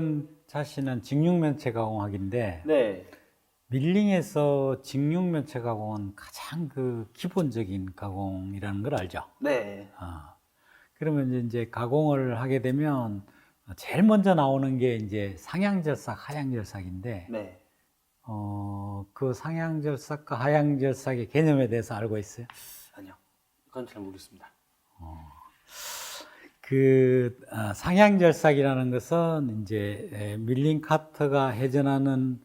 이번 차시는 직육면체 가공학인데 네. 밀링에서 직육면체 가공은 가장 그 기본적인 가공이라는 걸 알죠. 네. 아, 그러면 이제- 가공을 하게 되면 제일 먼저 나오는 게 이제 상향절삭, 하향절삭인데 네. 어, 그 상향절삭과 하향절삭의 개념에 대해서 알고 있어요? 아니요. 그건 잘 모르겠습니다. 그 아, 상향절삭이라는 것은 이제 에, 밀링 카트가 회전하는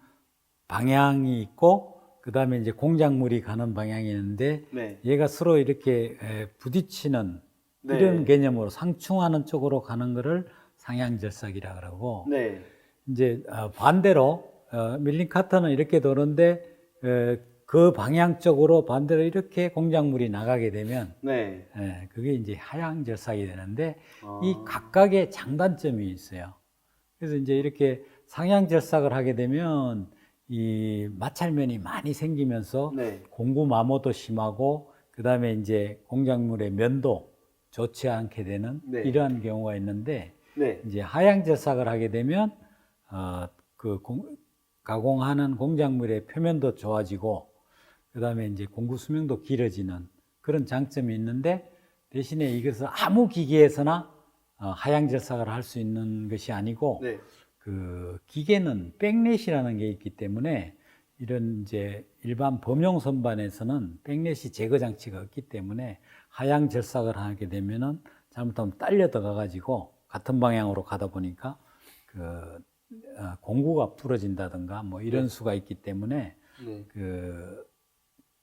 방향이 있고 그 다음에 이제 공작물이 가는 방향이 있는데 네. 얘가 서로 이렇게 에, 부딪히는 네. 이런 개념으로 상충하는 쪽으로 가는 것을 상향절삭이라 그러고 네. 이제 어, 반대로 어, 밀링 카트는 이렇게 도는데 에, 그 방향 쪽으로 반대로 이렇게 공작물이 나가게 되면 네. 예, 그게 이제 하향절삭이 되는데 아. 이 각각의 장단점이 있어요. 그래서 이제 이렇게 상향절삭을 하게 되면 이 마찰면이 많이 생기면서 네. 공구 마모도 심하고 그 다음에 이제 공작물의 면도 좋지 않게 되는 네. 이러한 경우가 있는데 네. 이제 하향절삭을 하게 되면 어, 그 공- 가공하는 공작물의 표면도 좋아지고 그 다음에 이제 공구 수명도 길어지는 그런 장점이 있는데 대신에 이것을 아무 기계에서나 어, 하향 절삭을 할 수 있는 것이 아니고 네. 그 기계는 백넷이라는 게 있기 때문에 이런 이제 일반 범용 선반에서는 백넷이 제거 장치가 없기 때문에 하향 절삭을 하게 되면은 잘못하면 딸려 들어가 가지고 같은 방향으로 가다 보니까 그 어, 공구가 부러진다든가 뭐 이런 수가 있기 때문에 네. 그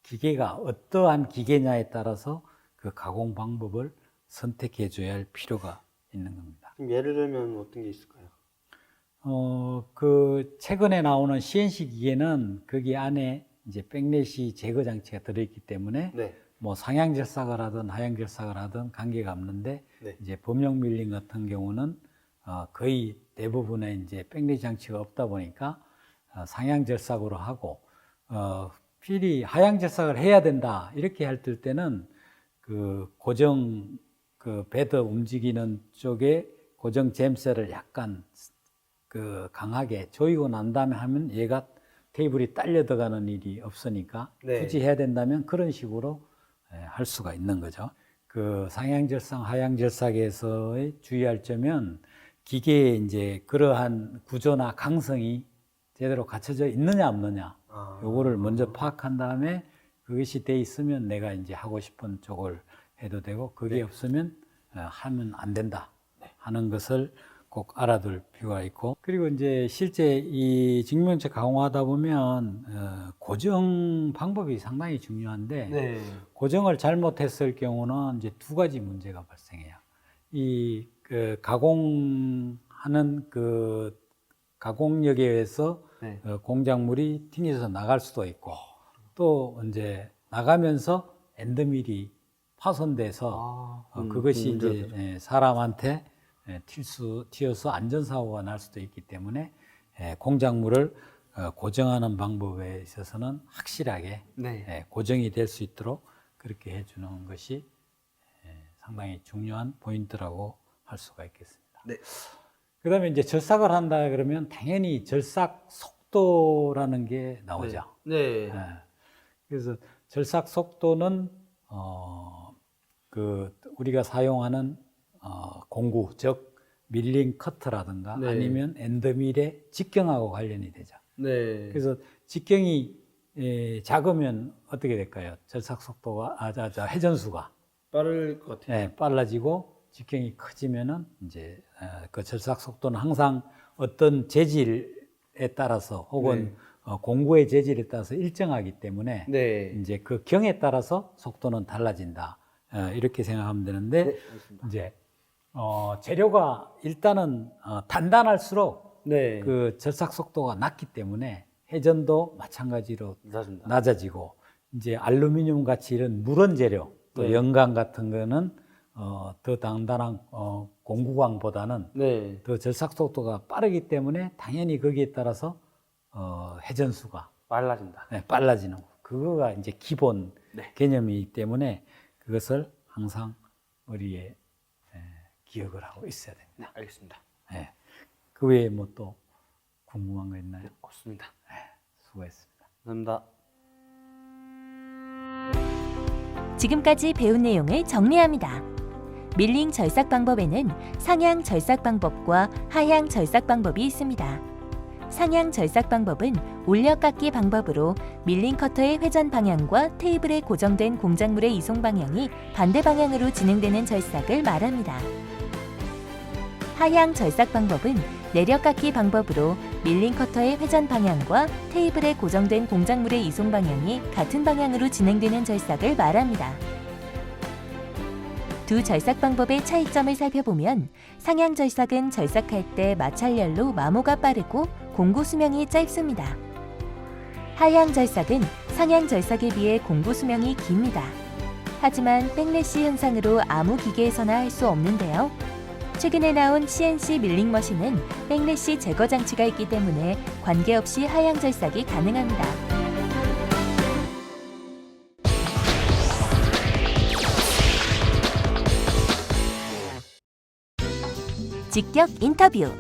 기계가 어떠한 기계냐에 따라서 그 가공 방법을 선택해 줘야 할 필요가 있는 겁니다. 그럼 예를 들면 어떤 게 있을까요? 어, 그, 최근에 나오는 CNC 기계는 거기 안에 이제 백넷이 제거 장치가 들어있기 때문에 네. 뭐 상향 절삭을 하든 하향 절삭을 하든 관계가 없는데 네. 이제 범용 밀링 같은 경우는 어, 거의 대부분의 이제 백넷 장치가 없다 보니까 어, 상향 절삭으로 하고 어, 필히 하향절삭을 해야 된다 이렇게 할 때는 그 고정 그 베드 움직이는 쪽에 고정 잼셀을 약간 그 강하게 조이고 난 다음에 하면 얘가 테이블이 딸려 들어가는 일이 없으니까 네. 굳이 해야 된다면 그런 식으로 예, 할 수가 있는 거죠. 그 상향절삭, 하향절삭에서의 주의할 점은 기계에 이제 그러한 구조나 강성이 제대로 갖춰져 있느냐 없느냐 아. 요거를 먼저 파악한 다음에 그것이 돼 있으면 내가 이제 하고 싶은 쪽을 해도 되고 그게 네. 없으면 어, 하면 안 된다 하는 것을 꼭 알아둘 필요가 있고 그리고 이제 실제 이 직면체 가공하다 보면 어, 고정 방법이 상당히 중요한데 네. 고정을 잘못했을 경우는 이제 두 가지 문제가 발생해요. 이 그 가공하는 그 가공력에 의해서 네. 어, 공작물이 튕겨서 나갈 수도 있고 또 이제 나가면서 엔드밀이 파손돼서 아, 어, 음, 그것이 그 이제 예, 사람한테 예, 튈수 튀어서 안전사고가 날 수도 있기 때문에 예, 공작물을 어, 고정하는 방법에 있어서는 확실하게 네. 예, 고정이 될 수 있도록 그렇게 해주는 것이 예, 상당히 중요한 포인트라고 할 수가 있겠습니다. 네. 그 다음에 이제 절삭을 한다 그러면 당연히 절삭 속도라는 게 나오죠. 네. 예. 그래서 절삭 속도는 어, 그 우리가 사용하는 어, 공구 즉 밀링 커트라든가 네. 아니면 엔드밀의 직경하고 관련이 되죠. 네. 그래서 직경이 에, 작으면 어떻게 될까요? 절삭 속도가 아, 자, 자, 회전수가 빠를 것 같아요. 예, 빨라지고 직경이 커지면은 이제 어, 그 절삭 속도는 항상 어떤 재질에 따라서 혹은 네. 어, 공구의 재질에 따라서 일정하기 때문에 네. 이제 그 경에 따라서 속도는 달라진다. 어, 이렇게 생각하면 되는데 네. 이제 어, 재료가 일단은 어, 단단할수록 네. 그 절삭 속도가 낮기 때문에 회전도 마찬가지로 맞습니다. 낮아지고 이제 알루미늄 같이 이런 물원 재료 또 네. 연강 같은 거는 어, 더 단단한 어, 공구광보다는 네. 더 절삭 속도가 빠르기 때문에 당연히 거기에 따라서 어, 회전수가 빨라진다. 네, 빨라지는 거. 그거가 이제 기본 네. 개념이기 때문에 그것을 항상 우리의 에, 기억을 하고 있어야 됩니다. 네. 알겠습니다. 예. 그 외에 뭐 또 궁금한 거 있나요? 없습니다. 수고했습니다. 감사합니다. 지금까지 배운 내용을 정리합니다. 밀링 절삭 방법에는 상향 절삭 방법과 하향 절삭 방법이 있습니다. 상향 절삭 방법은 올려깎기 방법으로 밀링 커터의 회전 방향과 테이블에 고정된 공작물의 이송 방향이 반대 방향으로 진행되는 절삭을 말합니다. 하향 절삭 방법은 내려깎기 방법으로 밀링 커터의 회전 방향과 테이블에 고정된 공작물의 이송 방향이 같은 방향으로 진행되는 절삭을 말합니다. 두 절삭 방법의 차이점을 살펴보면 상향 절삭은 절삭할 때 마찰열로 마모가 빠르고 공구 수명이 짧습니다. 하향 절삭은 상향 절삭에 비해 공구 수명이 깁니다. 하지만 백래시 현상으로 아무 기계에서나 할 수 없는데요. 최근에 나온 CNC 밀링 머신은 백래시 제거 장치가 있기 때문에 관계없이 하향 절삭이 가능합니다. 직격 인터뷰.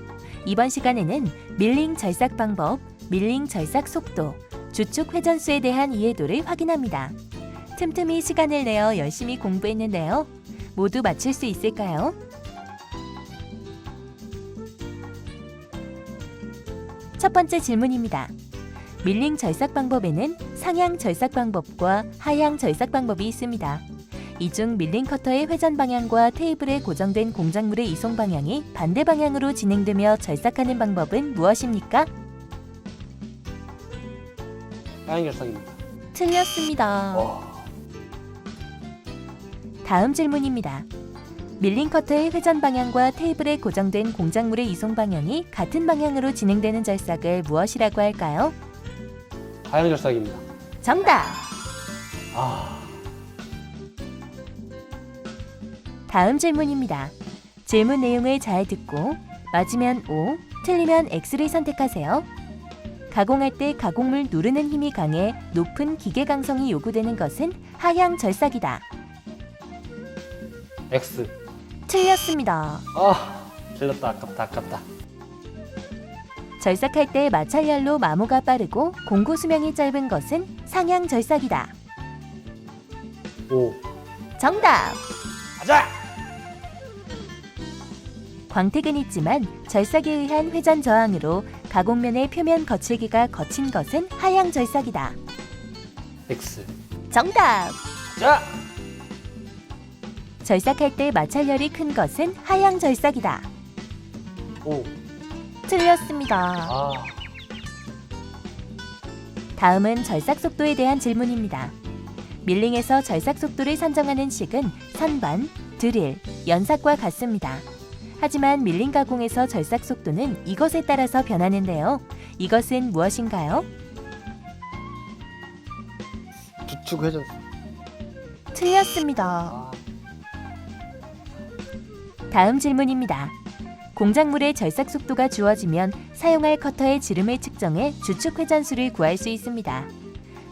이번 시간에는 밀링 절삭 방법, 밀링 절삭 속도, 주축 회전수에 대한 이해도를 확인합니다. 틈틈이 시간을 내어 열심히 공부했는데요. 모두 맞출 수 있을까요? 첫 번째 질문입니다. 밀링 절삭 방법에는 상향 절삭 방법과 하향 절삭 방법이 있습니다. 이중 밀링 커터의 회전 방향과 테이블에 고정된 공작물의 이송 방향이 반대 방향으로 진행되며 절삭하는 방법은 무엇입니까? 하향 결삭입니다. 틀렸습니다. 와. 다음 질문입니다. 밀링 커터의 회전 방향과 테이블에 고정된 공작물의 이송 방향이 같은 방향으로 진행되는 절삭을 무엇이라고 할까요? 하향 결삭입니다. 정답! 아. 다음 질문입니다. 질문 내용을 잘 듣고 맞으면 O, 틀리면 X를 선택하세요. 가공할 때 가공물 누르는 힘이 강해 높은 기계 강성이 요구되는 것은 하향 절삭이다. X. 틀렸습니다. 아. 틀렸다. 아깝다. 아깝다. 절삭할 때 마찰열로 마모가 빠르고 공구 수명이 짧은 것은 상향 절삭이다. 오. 정답! 가자. 광택은 있지만 절삭에 의한 회전 저항으로 가공면의 표면 거칠기가 거친 것은 하향 절삭이다. X. 정답! 자. 절삭할 때 마찰열이 큰 것은 하향 절삭이다. 오. 틀렸습니다. 아. 다음은 절삭 속도에 대한 질문입니다. 밀링에서 절삭 속도를 산정하는 식은 선반, 드릴, 연삭과 같습니다. 하지만 밀링 가공에서 절삭 속도는 이것에 따라서 변하는데요. 이것은 무엇인가요? 주축 회전. 틀렸습니다. 아. 다음 질문입니다. 공작물의 절삭 속도가 주어지면 사용할 커터의 지름을 측정해 주축 회전수를 구할 수 있습니다.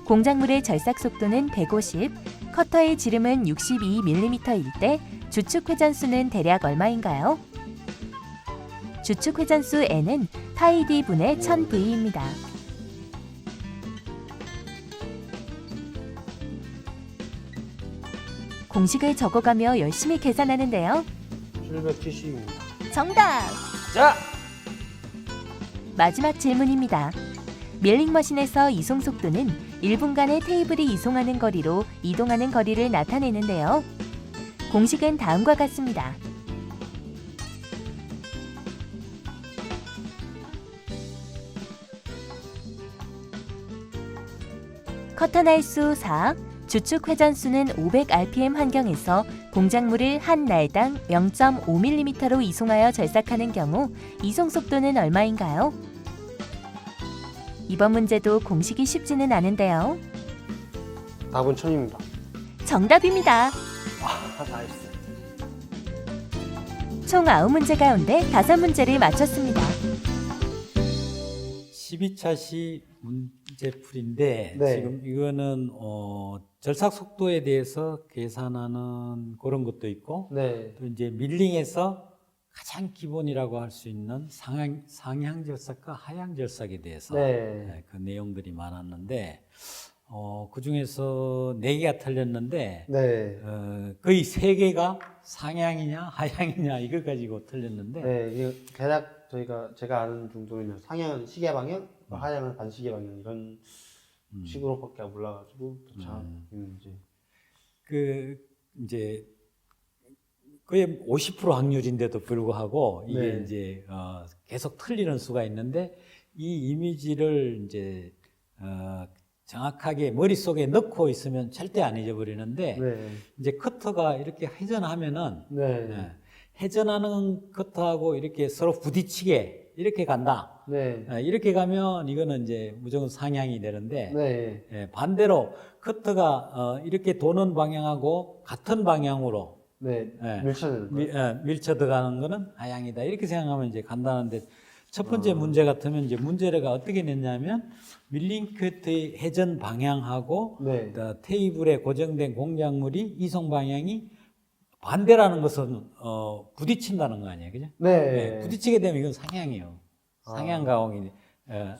공작물의 절삭 속도는 150, 커터의 지름은 62mm일 때 주축 회전수는 대략 얼마인가요? 주축 회전수 n은 파이 d 분의 1000v입니다. 공식을 적어가며 열심히 계산하는데요. 770입니다. 정답! 자. 마지막 질문입니다. 밀링 머신에서 이송 속도는 1분간의 테이블이 이송하는 거리로 이동하는 거리를 나타내는데요. 공식은 다음과 같습니다. 커터 날 수 4, 주축 회전수는 500rpm 환경에서 공작물을 한 날당 0.5mm로 이송하여 절삭하는 경우 이송 속도는 얼마인가요? 이번 문제도 공식이 쉽지는 않은데요. 답은 천입니다. 정답입니다. 아, 나이스. 총 9문제 가운데 5문제를 맞췄습니다. 12차 시 문 제풀인데 네. 지금 이거는 어, 절삭 속도에 대해서 계산하는 그런 것도 있고 네. 또 이제 밀링에서 가장 기본이라고 할 수 있는 상향, 상향 절삭과 하향 절삭에 대해서 네. 네, 그 내용들이 많았는데 어, 그 중에서 네 개가 틀렸는데 네. 어, 거의 세 개가 상향이냐 하향이냐 이거 가지고 틀렸는데 네, 대략 저희가 제가 아는 정도로는 상향은 시계 방향. 하향은 반시계 방향 이런 식으로밖에 몰라가지고 또 참, 음. 음, 이제 그 이제 거의 50% 확률인데도 불구하고 이게 네. 이제 어, 계속 틀리는 수가 있는데 이 이미지를 이제 어, 정확하게 머릿속에 넣고 있으면 절대 안 잊어버리는데 네, 이제 커터가 이렇게 회전하면은 네, 예, 회전하는 커터하고 이렇게 서로 부딪히게 이렇게 간다. 네, 예, 이렇게 가면 이거는 이제 무조건 상향이 되는데 네, 예, 반대로 커터가 어, 이렇게 도는 방향하고 같은 방향으로 네, 거예요. 어, 밀쳐 들어가는 거는 하향이다. 이렇게 생각하면 이제 간단한데 첫 번째 문제 같으면 이제 문제가 어떻게 냈냐면 밀린 커터의 회전 방향하고 네, 어, 테이블에 고정된 공작물이 이송 방향이 반대라는 것은 어, 부딪힌다는 거 아니에요, 그죠? 네, 네, 부딪히게 되면 이건 상향이에요. 아. 상향 가공이 어,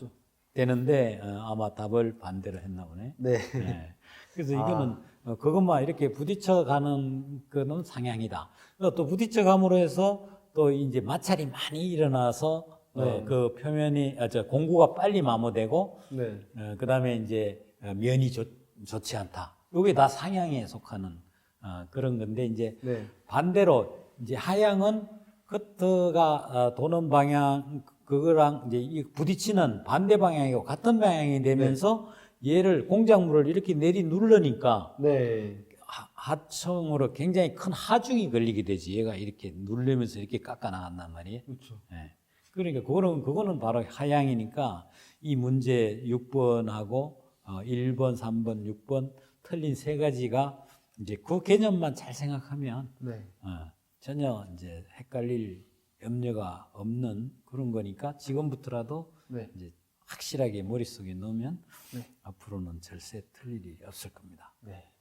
되는데 어, 아마 답을 반대로 했나 보네. 네, 네. 그래서 아. 이거는 어, 그것만 이렇게 부딪혀 가는 거는 상향이다. 어, 또 부딪혀 감으로 해서 또 이제 마찰이 많이 일어나서 어, 네. 그 표면이 아, 저 공구가 빨리 마모되고 네, 어, 그다음에 이제 어, 면이 좋, 좋지 않다. 이게 다 상향에 속하는 어, 그런 건데 이제 네, 반대로 이제 하향은 커터가 어, 도는 방향 그거랑 이제 이 부딪히는 반대 방향이고 같은 방향이 되면서 얘를 공작물을 이렇게 내리 누르니까 네, 하- 하청으로 굉장히 큰 하중이 걸리게 되지 얘가 이렇게 누르면서 이렇게 깎아 나간단 말이에요. 그렇죠. 예. 그러니까 그거는 그거는 바로 하향이니까 이 문제 6번하고 어, 1번, 3번, 6번 틀린 세 가지가 이제 그 개념만 잘 생각하면 네, 어, 전혀 이제 헷갈릴 염려가 없는 그런 거니까 지금부터라도 네, 이제 확실하게 머릿속에 넣으면 네. 앞으로는 절세 틀 일이 없을 겁니다. 네,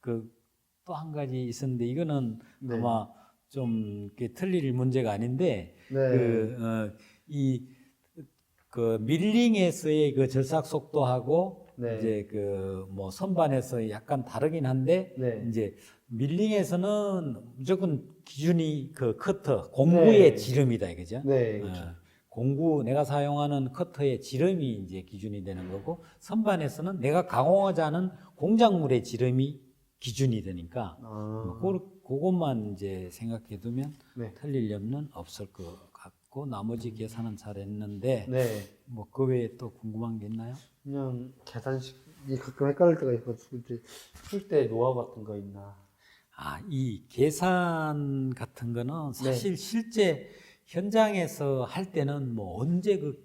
그또 한 가지 있었는데 이거는 네. 아마 좀 틀릴 문제가 아닌데 네, 그, 어, 이, 그, 밀링에서의 그 절삭 속도하고, 네. 이제 그, 뭐, 선반에서 약간 다르긴 한데, 네. 이제, 밀링에서는 무조건 기준이 그 커터, 공구의 네. 지름이다, 이거죠? 네, 어, 그렇죠. 공구, 내가 사용하는 커터의 지름이 이제 기준이 되는 거고, 선반에서는 내가 가공하자 하는 공작물의 지름이 기준이 되니까, 아, 그, 그것만 이제 생각해 두면 네, 틀릴 염려는 없을 것 같고 나머지 계산은 잘했는데 네. 뭐그 외에 또 궁금한 게 있나요? 그냥 계산식이 가끔 헷갈릴 때가 있어서 이제 풀때 노하우 같은 거 있나? 아, 이 계산 같은 네. 거는 사실 실제 현장에서 할 때는 뭐 언제 그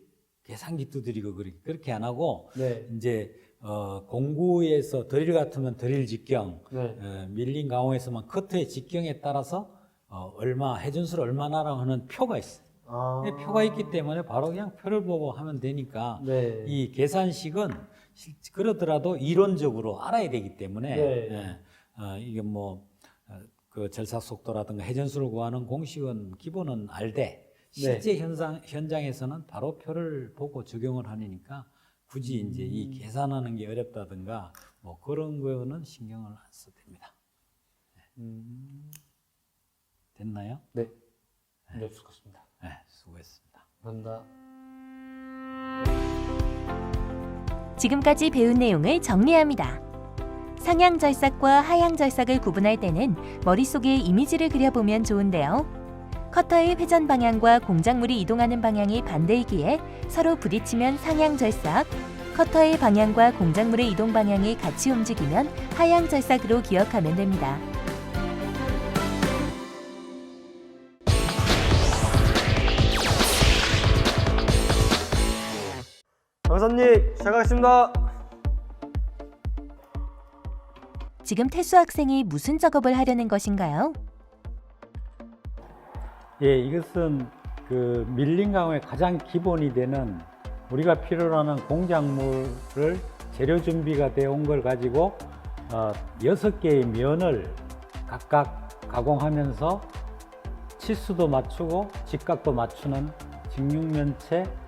계산기 두드리고 그렇게 안 하고 네, 이제 어 공구에서 드릴 같으면 드릴 직경, 네, 어, 밀린 가공에서만 커트의 직경에 따라서 어 얼마 회전수를 얼마나라고 하는 표가 있어요. 아, 근데 표가 있기 때문에 바로 그냥 표를 보고 하면 되니까 네, 이 계산식은 실- 그러더라도 이론적으로 알아야 되기 때문에 네. 예, 어, 이게 뭐그 절삭 속도라든가 회전수를 구하는 공식은 기본은 알되 실제 현상 현장에서는 바로 표를 보고 적용을 하니까 굳이 이제 이 계산하는 게 어렵다든가 뭐 그런 거는 신경을 안 써도 됩니다. 음, 됐나요? 네, 네, 같습니다. 네, 수고했습니다. 감사합니다. 지금까지 배운 내용을 정리합니다. 상향 절삭과 하향 절삭을 구분할 때는 머릿속에 이미지를 그려보면 좋은데요. 커터의 회전 방향과 공작물이 이동하는 방향이 반대이기에 서로 부딪히면 상향 절삭, 커터의 방향과 공작물의 이동 방향이 같이 움직이면 하향 절삭으로 기억하면 됩니다. 강사님 시작하겠습니다. 지금 태수 학생이 무슨 작업을 하려는 것인가요? 예, 이것은 그 밀린 가공의 가장 기본이 되는 우리가 필요로 하는 공작물을 재료 준비가 되어 온 걸 가지고 어, 여섯 개의 면을 각각 가공하면서 치수도 맞추고 직각도 맞추는 직육면체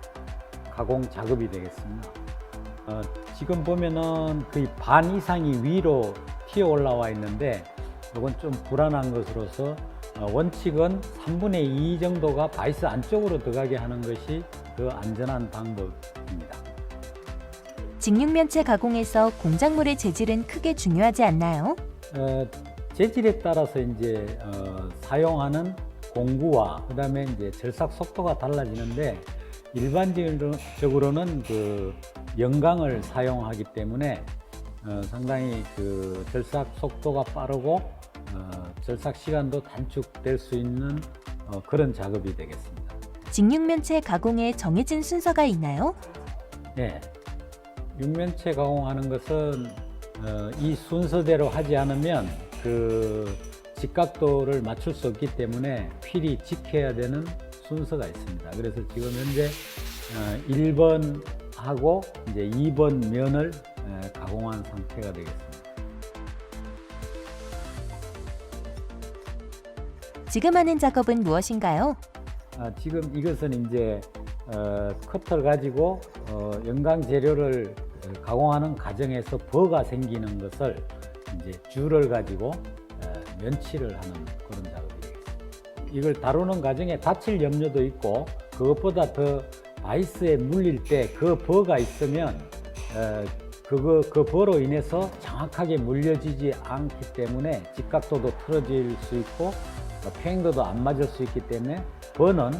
가공 작업이 되겠습니다. 어, 지금 보면은 거의 반 이상이 위로 튀어 올라와 있는데 이건 좀 불안한 것으로서 어, 원칙은 3분의 2 정도가 바이스 안쪽으로 들어가게 하는 것이 더 안전한 방법입니다. 직육면체 가공에서 공작물의 재질은 크게 중요하지 않나요? 어, 재질에 따라서 이제 어, 사용하는 공구와 그다음에 이제 절삭 속도가 달라지는데 일반적으로는 그 영광을 사용하기 때문에 어, 상당히 그 절삭 속도가 빠르고 어, 절삭 시간도 단축될 수 있는 어, 그런 작업이 되겠습니다. 직육면체 가공에 정해진 순서가 있나요? 네. 육면체 가공하는 것은 어, 이 순서대로 하지 않으면 그 직각도를 맞출 수 없기 때문에 필히 지켜야 되는 순서가 있습니다. 그래서 지금 현재 어, 1번 하고 이제 2번 면을 어, 가공한 상태가 되겠습니다. 지금 하는 작업은 무엇인가요? 아, 지금 이것은 이제 어, 커터를 가지고 어, 영광 재료를 어, 가공하는 과정에서 버가 생기는 것을 이제 줄을 가지고 어, 면치를 하는 그런. 이걸 다루는 과정에 다칠 염려도 있고 그것보다 더 바이스에 물릴 때 그 버가 있으면 어, 그거 그 버로 인해서 정확하게 물려지지 않기 때문에 직각도도 틀어질 수 있고 어, 평행도도 안 맞을 수 있기 때문에 버는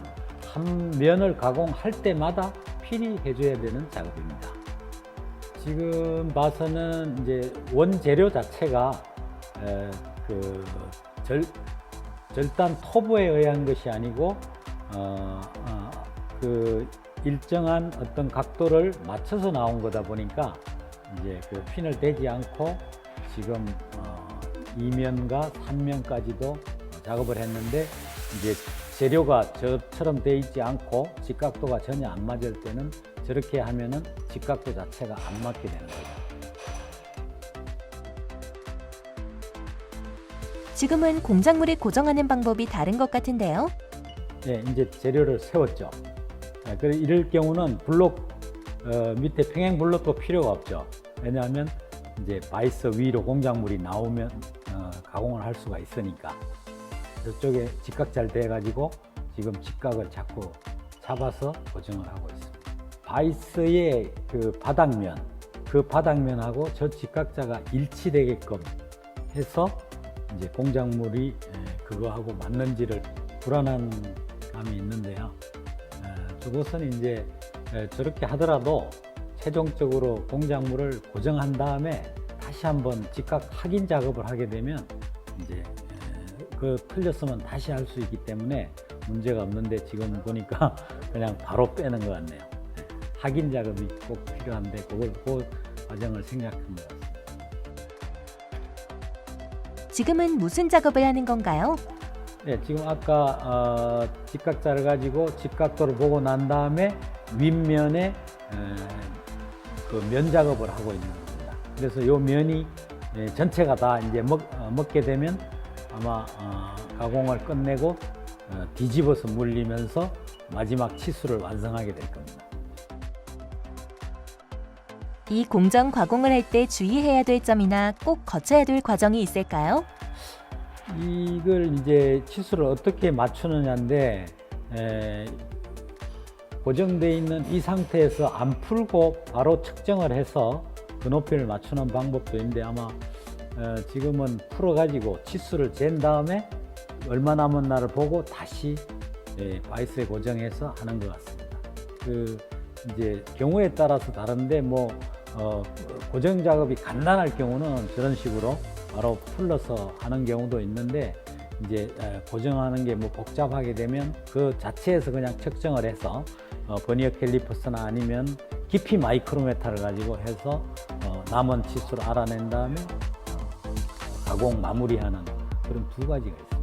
한 면을 가공할 때마다 필히 해줘야 되는 작업입니다. 지금 봐서는 이제 원재료 자체가 에, 그 절, 절단 토부에 의한 것이 아니고 어, 어, 그 일정한 어떤 각도를 맞춰서 나온 거다 보니까 이제 그 핀을 대지 않고 지금 어, 2면과 3면까지도 작업을 했는데 이제 재료가 저처럼 돼 있지 않고 직각도가 전혀 안 맞을 때는 저렇게 하면은 직각도 자체가 안 맞게 되는 거죠. 지금은 공작물을 고정하는 방법이 다른 것 같은데요. 네, 이제 재료를 세웠죠. 네, 그래 이럴 경우는 블록 어, 밑에 평행 블록도 필요가 없죠. 왜냐하면 이제 바이스 위로 공작물이 나오면 어, 가공을 할 수가 있으니까 저쪽에 직각 잘 돼가지고 지금 직각을 자꾸 잡아서 고정을 하고 있습니다. 바이스의 그 바닥면, 그 바닥면하고 저 직각자가 일치되게끔 해서 이제 공작물이 에, 그거하고 맞는지를 불안한 감이 있는데요. 에, 그것은 이제 에, 저렇게 하더라도 최종적으로 공작물을 고정한 다음에 다시 한번 직각 확인 작업을 하게 되면 이제 에, 그 틀렸으면 다시 할 수 있기 때문에 문제가 없는데 지금 보니까 그냥 바로 빼는 것 같네요. 에, 확인 작업이 꼭 필요한데 그걸 그 과정을 생략한 것 같습니다. 지금은 무슨 작업을 하는 건가요? 네, 지금 아까 어, 직각자를 가지고 직각도를 보고 난 다음에 윗면에 그 면 작업을 하고 있는 겁니다. 그래서 이 면이 예, 전체가 다 이제 먹, 어, 먹게 되면 아마 어, 가공을 끝내고 어, 뒤집어서 물리면서 마지막 치수를 완성하게 될 겁니다. 이 공정 가공을 할 때 주의해야 될 점이나 꼭 거쳐야 될 과정이 있을까요? 이걸 이제 치수를 어떻게 맞추느냐인데 에, 고정되어 있는 이 상태에서 안 풀고 바로 측정을 해서 그 높이를 맞추는 방법도 있는데 아마 어, 지금은 풀어가지고 치수를 잰 다음에 얼마 남았나를 보고 다시 예, 바이스에 고정해서 하는 것 같습니다. 그 이제 경우에 따라서 다른데 뭐 어, 고정 작업이 간단할 경우는 저런 식으로 바로 풀러서 하는 경우도 있는데 이제 에, 고정하는 게 뭐 복잡하게 되면 그 자체에서 그냥 측정을 해서 어, 버니어 캘리퍼스나 아니면 깊이 마이크로메타를 가지고 해서 어, 남은 치수를 알아낸 다음에 어, 가공 마무리하는 그런 두 가지가 있습니다.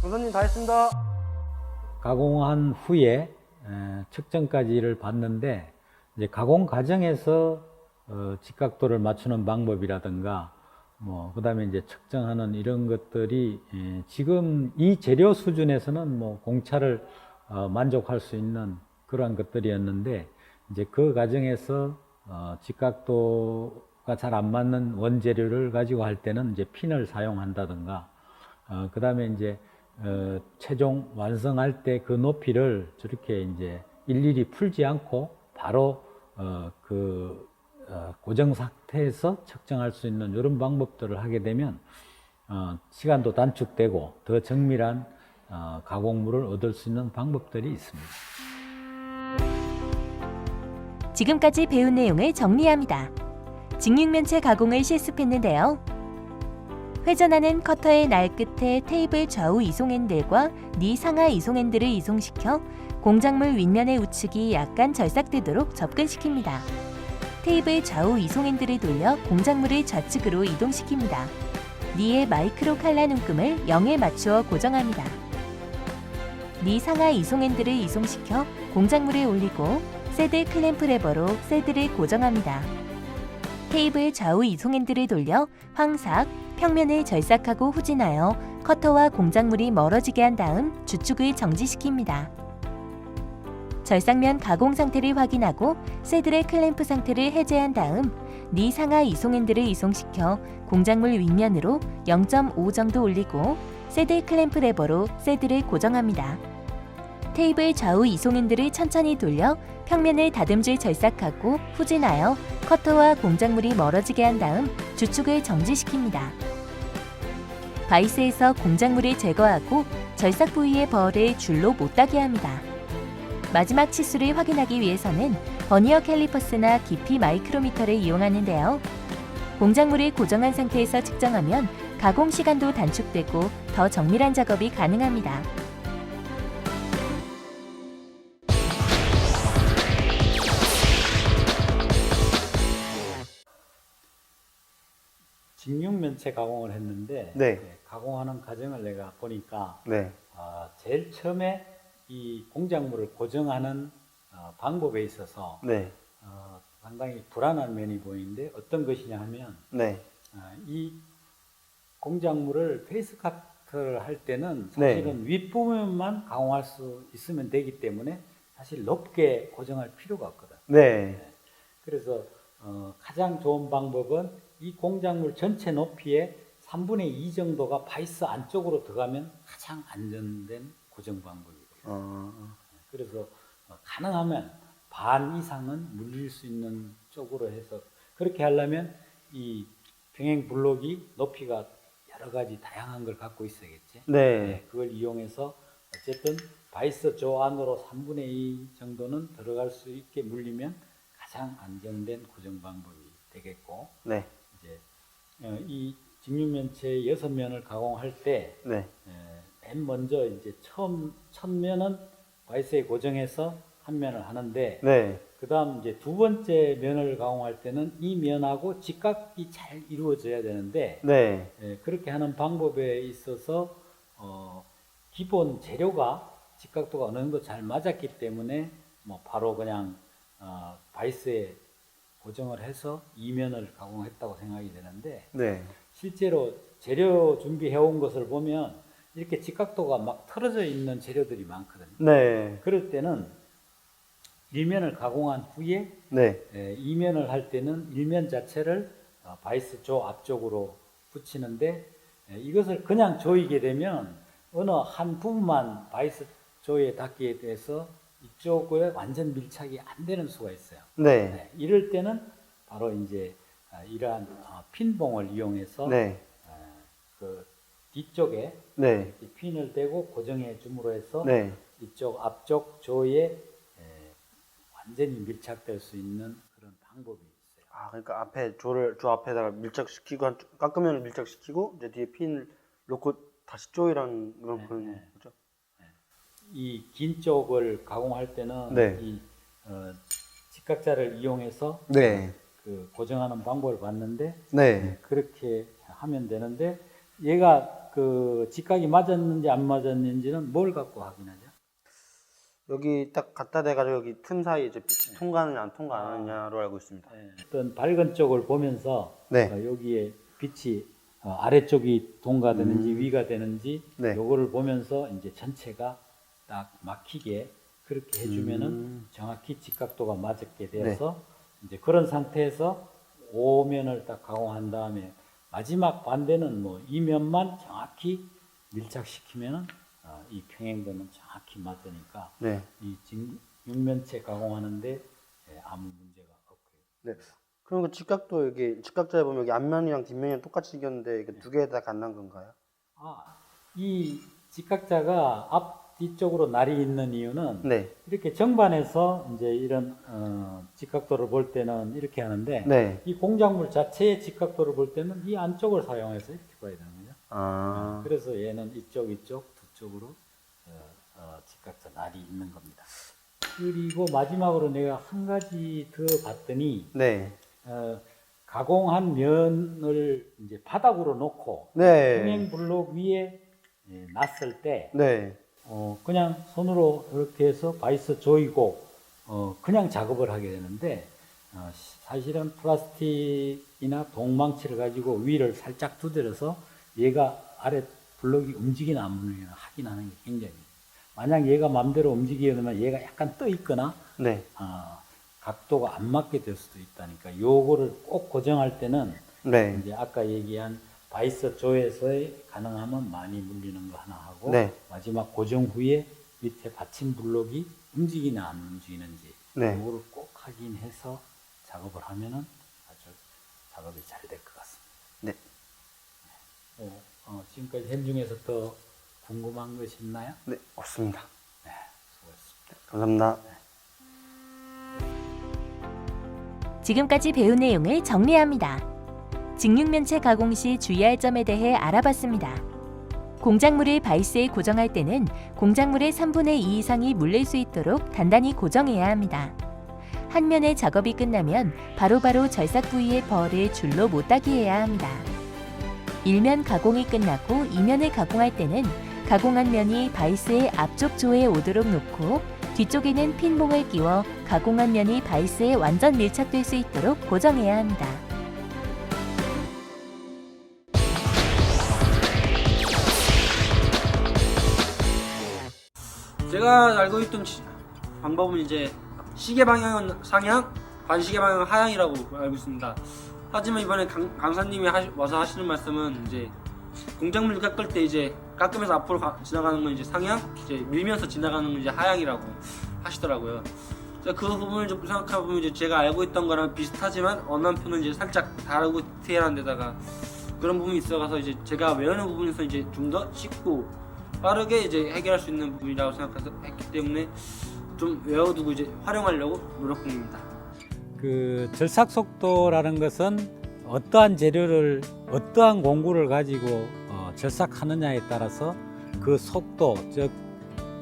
선생님 다 했습니다. 가공한 후에 에, 측정까지를 봤는데 이제 가공 과정에서 어, 직각도를 맞추는 방법이라든가 뭐 그다음에 이제 측정하는 이런 것들이 예, 지금 이 재료 수준에서는 뭐 공차를 어, 만족할 수 있는 그러한 것들이었는데 이제 그 과정에서 어, 직각도가 잘 안 맞는 원재료를 가지고 할 때는 이제 핀을 사용한다든가 어, 그다음에 이제 어, 최종 완성할 때 그 높이를 저렇게 이제 일일이 풀지 않고 바로 어, 그 어, 고정 상태에서 측정할 수 있는 이런 방법들을 하게 되면 어, 시간도 단축되고 더 정밀한 어, 가공물을 얻을 수 있는 방법들이 있습니다. 지금까지 배운 내용을 정리합니다. 직육면체 가공을 실습했는데요. 회전하는 커터의 날 끝에 테이블 좌우 이송핸들과 니 상하 이송핸들을 이송시켜 공작물 윗면의 우측이 약간 절삭되도록 접근시킵니다. 테이블 좌우 이송핸들을 돌려 공작물을 좌측으로 이동시킵니다. 니의 마이크로 칼라 눈금을 0에 맞추어 고정합니다. 니 상하 이송핸들을 이송시켜 공작물을 올리고 새드 클램프 레버로 새드를 고정합니다. 테이블 좌우 이송핸들을 돌려 황삭, 평면을 절삭하고 후진하여 커터와 공작물이 멀어지게 한 다음 주축을 정지시킵니다. 절삭면 가공 상태를 확인하고 새들의 클램프 상태를 해제한 다음 니 상하 이송핸들을 이송시켜 공작물 윗면으로 0.5 정도 올리고 새들 클램프 레버로 새들을 고정합니다. 테이블 좌우 이송핸들을 천천히 돌려 평면을 다듬질 절삭하고 후진하여 커터와 공작물이 멀어지게 한 다음 주축을 정지시킵니다. 바이스에서 공작물을 제거하고 절삭 부위의 벌을 줄로 못다게 합니다. 마지막 치수를 확인하기 위해서는 버니어 캘리퍼스나 깊이 마이크로미터를 이용하는데요. 공작물을 고정한 상태에서 측정하면 가공 시간도 단축되고 더 정밀한 작업이 가능합니다. 직육면체 가공을 했는데 네. 예, 가공하는 과정을 내가 보니까 네. 아, 제일 처음에 이 공작물을 고정하는 어, 방법에 있어서 네. 어, 상당히 불안한 면이 보이는데 어떤 것이냐 하면 네. 아, 이 공작물을 페이스 카트를 할 때는 네. 사실은 윗부분만 가공할 수 있으면 되기 때문에 사실 높게 고정할 필요가 없거든. 네. 그래서 어, 가장 좋은 방법은 이 공작물 전체 높이의 3분의 2 정도가 바이스 안쪽으로 들어가면 가장 안전된 고정 방법이고요. 어, 그래서 어, 가능하면 반 이상은 물릴 수 있는 쪽으로 해서 그렇게 하려면 이 병행 블록이 높이가 여러 가지 다양한 걸 갖고 있어야겠지. 네. 그걸 이용해서 어쨌든 바이스 조 안으로 3분의 2 정도는 들어갈 수 있게 물리면 가장 안정된 고정 방법이 되겠고 네. 이제 어, 이 직육면체 여섯 면을 가공할 때 네. 먼저 이제 처음 첫 면은 바이스에 고정해서 한 면을 하는데 네. 그다음 이제 두 번째 면을 가공할 때는 이 면하고 직각이 잘 이루어져야 되는데 네. 에, 그렇게 하는 방법에 있어서 어, 기본 재료가 직각도가 어느 정도 잘 맞았기 때문에 뭐 바로 그냥 어, 바이스에 고정을 해서 이면을 가공했다고 생각이 되는데 네. 실제로 재료 준비해 온 것을 보면 이렇게 직각도가 막 틀어져 있는 재료들이 많거든요. 네. 그럴 때는 일면을 가공한 후에 네. 에, 이면을 할 때는 일면 자체를 어, 바이스 조 앞쪽으로 붙이는데 에, 이것을 그냥 조이게 되면 어느 한 부분만 바이스 조에 닿게 돼서 이쪽에 완전 밀착이 안 되는 수가 있어요. 네. 네, 이럴 때는 바로 이제 아, 이러한 어, 핀봉을 이용해서 네. 어, 그 뒤쪽에 네. 이 핀을 대고 고정해 줌으로 해서 네. 이쪽 앞쪽 조에 에, 완전히 밀착될 수 있는 그런 방법이 있어요. 아, 그러니까 앞에 조를 조 앞에다가 밀착시키고 한 깎으면 밀착시키고 이제 뒤에 핀을 놓고 다시 조이라는 그런 네, 그런 네. 이 긴 쪽을 가공할 때는 네. 이 어, 직각자를 이용해서 네. 그 고정하는 방법을 봤는데 네. 그렇게 하면 되는데 얘가 그 직각이 맞았는지 안 맞았는지는 뭘 갖고 확인하죠? 여기 딱 갖다 대가지고 여기 틈 사이 이제 빛이 통과하느냐 안 통과하느냐로 알고 있습니다. 예, 어떤 밝은 쪽을 보면서 네. 어, 여기에 빛이 어, 아래쪽이 동가 되는지 음. 위가 되는지 네. 요거를 보면서 이제 전체가 딱 막히게 그렇게 해주면은 음. 정확히 직각도가 맞게 돼서 이제 그런 상태에서 오면을 딱 가공한 다음에 마지막 반대는 뭐 이면만 정확히 밀착시키면은 어, 이 평행도는 정확히 맞으니까 네. 이 진- 육면체 가공하는데 예, 아무 문제가 없고요. 네. 그럼 그 직각도 여기 직각자에 보면 여기 앞면이랑 뒷면이랑 똑같이 생겼는데 이게 두개다 갖는 건가요? 아, 이 직각자가 앞 뒤쪽으로 날이 있는 이유는 네. 이렇게 정반에서 이제 이런 어, 직각도를 볼 때는 이렇게 하는데 네. 이 공작물 자체의 직각도를 볼 때는 이 안쪽을 사용해서 이렇게 봐야 되는 거죠. 아. 그래서 얘는 이쪽 이쪽 두 쪽으로 어, 어, 직각자 날이 있는 겁니다. 그리고 마지막으로 내가 한 가지 더 봤더니 네. 어, 가공한 면을 이제 바닥으로 놓고 네. 평행 블록 위에 예, 놨을 때 네. 어, 그냥 손으로 이렇게 해서 바이스 조이고 어, 그냥 작업을 하게 되는데 어, 시- 사실은 플라스틱이나 동망치를 가지고 위를 살짝 두드려서 얘가 아래 블록이 움직이나 안 움직이나 확인하는 게 굉장히 만약 얘가 마음대로 움직이게 되면 얘가 약간 떠 있거나 네. 어, 각도가 안 맞게 될 수도 있다니까 요거를 꼭 고정할 때는 네. 이제 아까 얘기한 바이서 조에서의 가능하면 많이 물리는 거 하나 하고 네. 마지막 고정 후에 밑에 받침 블록이 움직이나 안 움직이는지 네. 그거를 꼭 확인해서 작업을 하면은 아주 작업이 잘 될 것 같습니다. 네. 어, 어, 지금까지 햄 중에서 더 궁금한 것이 있나요? 네. 없습니다. 네, 수고했습니다. 감사합니다. 지금까지 배운 내용을 정리합니다. 직육면체 가공 시 주의할 점에 대해 알아봤습니다. 공작물을 바이스에 고정할 때는 공작물의 3분의 2 이상이 물릴 수 있도록 단단히 고정해야 합니다. 한 면의 작업이 끝나면 바로바로 절삭 부위의 벌을 줄로 못따기 해야 합니다. 1면 가공이 끝나고 2면을 가공할 때는 가공한 면이 바이스의 앞쪽 조에 오도록 놓고 뒤쪽에는 핀봉을 끼워 가공한 면이 바이스에 완전 밀착될 수 있도록 고정해야 합니다. 제가 알고 있던 시- 방법은 이제 시계 방향은 상향, 반시계 방향은 하향이라고 알고 있습니다. 하지만 이번에 강, 강사님이 하시- 와서 하시는 말씀은 이제 공작물 깎을 때 이제 깎으면서 앞으로 가- 지나가는 건 이제 상향, 이제 밀면서 지나가는 건 이제 하향이라고 하시더라고요. 그 부분을 좀 생각해 보면 이제 제가 알고 있던 거랑 비슷하지만 어느 한편은 이제 살짝 다르고 디테일한 데다가 그런 부분이 있어가서 이제 제가 외우는 부분에서 이제 좀 더 쉽고 빠르게 이제 해결할 수 있는 부분이라고 생각해서 했기 때문에 좀 외워두고 이제 활용하려고 노력 중입니다. 그 절삭 속도라는 것은 어떠한 재료를 어떠한 공구를 가지고 어, 절삭하느냐에 따라서 그 속도 즉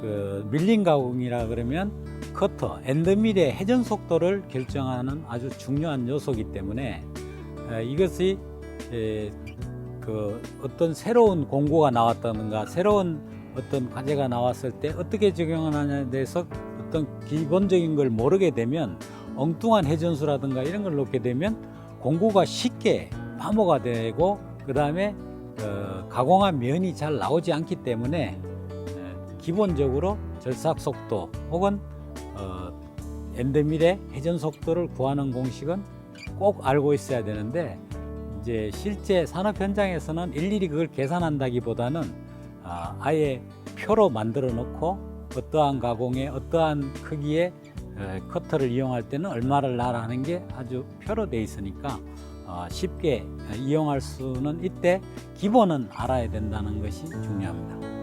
그 밀린 가공이라 그러면 커터 엔드밀의 회전 속도를 결정하는 아주 중요한 요소이기 때문에 어, 이것이 에, 그 어떤 새로운 공구가 나왔다든가 새로운 어떤 과제가 나왔을 때 어떻게 적용하느냐에 대해서 어떤 기본적인 걸 모르게 되면 엉뚱한 회전수라든가 이런 걸 놓게 되면 공구가 쉽게 마모가 되고 그 다음에 어, 가공한 면이 잘 나오지 않기 때문에 어, 기본적으로 절삭 속도 혹은 어, 엔드밀의 회전 속도를 구하는 공식은 꼭 알고 있어야 되는데 이제 실제 산업 현장에서는 일일이 그걸 계산한다기보다는 아, 아예 표로 만들어 놓고 어떠한 가공에 어떠한 크기의 에, 커터를 이용할 때는 얼마를 나라는 게 아주 표로 돼 있으니까 어, 쉽게 이용할 수는 있대 기본은 알아야 된다는 것이 중요합니다.